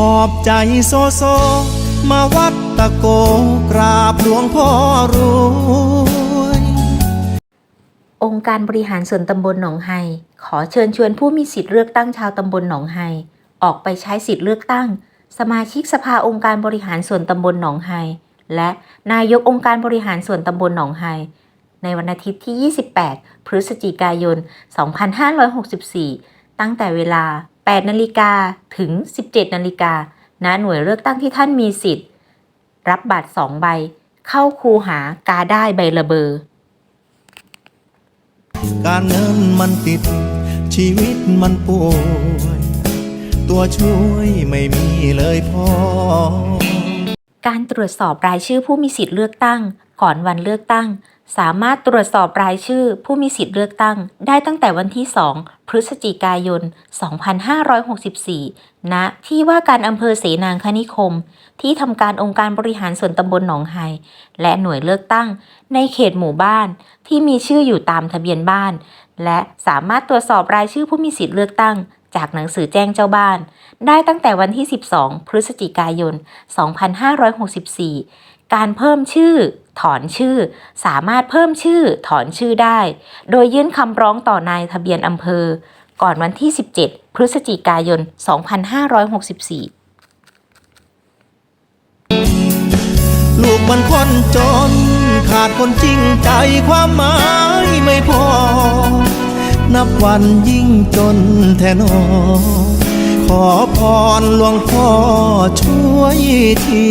หอบใจโซโซ มาวัดตะโกกราบหลวงพ่อรวยองค์การบริหารส่วนตำบลหนองไฮขอเชิญชวนผู้มีสิทธิ์เลือกตั้งชาวตำบลหนองไฮออกไปใช้สิทธิ์เลือกตั้ง สมาชิกสภาองค์การบริหารส่วนตำบลหนองไฮและนายกองค์การบริหารส่วนตำบลหนองไฮในวันอาทิตย์ที่ 28 พฤศจิกายน 2564 ตั้งแต่เวลา 8นาฬิกาถึง 17นาฬิกาณหน่วยเลือกตั้งที่ท่านมีสิทธิ์ รับบัตร 2 ใบ เข้าคูหากาได้ใบละเบอร์การเงินมันติด ชีวิตมันป่วย ตัวช่วยไม่มีเลยพ่อการตรวจสอบรายชื่อผู้มีสิทธิ์เลือกตั้ง ก่อนวันเลือกตั้ง สามารถตรวจสอบรายชื่อผู้มีสิทธิ์เลือกตั้ง ได้ตั้งแต่วันที่ 2 พฤศจิกายน 2564 ณ ที่ว่าการอำเภอเสนางคณิคม ที่ทำการองค์การบริหารส่วนตำบลหนองไฮและหน่วยเลือกตั้ง ในเขตหมู่บ้านที่มีชื่ออยู่ตามทะเบียนบ้าน และสามารถตรวจสอบรายชื่อผู้มีสิทธิ์เลือกตั้ง จากหนังสือแจ้งเจ้าบ้าน ได้ตั้งแต่วันที่ 12 พฤศจิกายน 2564การเพิ่มชื่อ ถอนชื่อ สามารถเพิ่มชื่อถอนชื่อได้ โดยยื่นคำร้องต่อนายทะเบียนอำเภอ ก่อนวันที่ 17 พฤศจิกายน 2564 ลูกมันคนจน ขาดคนจริงใจความหมายไม่พอ นับวันยิ่งจนแทนอขอพรหลวงพ่อช่วยที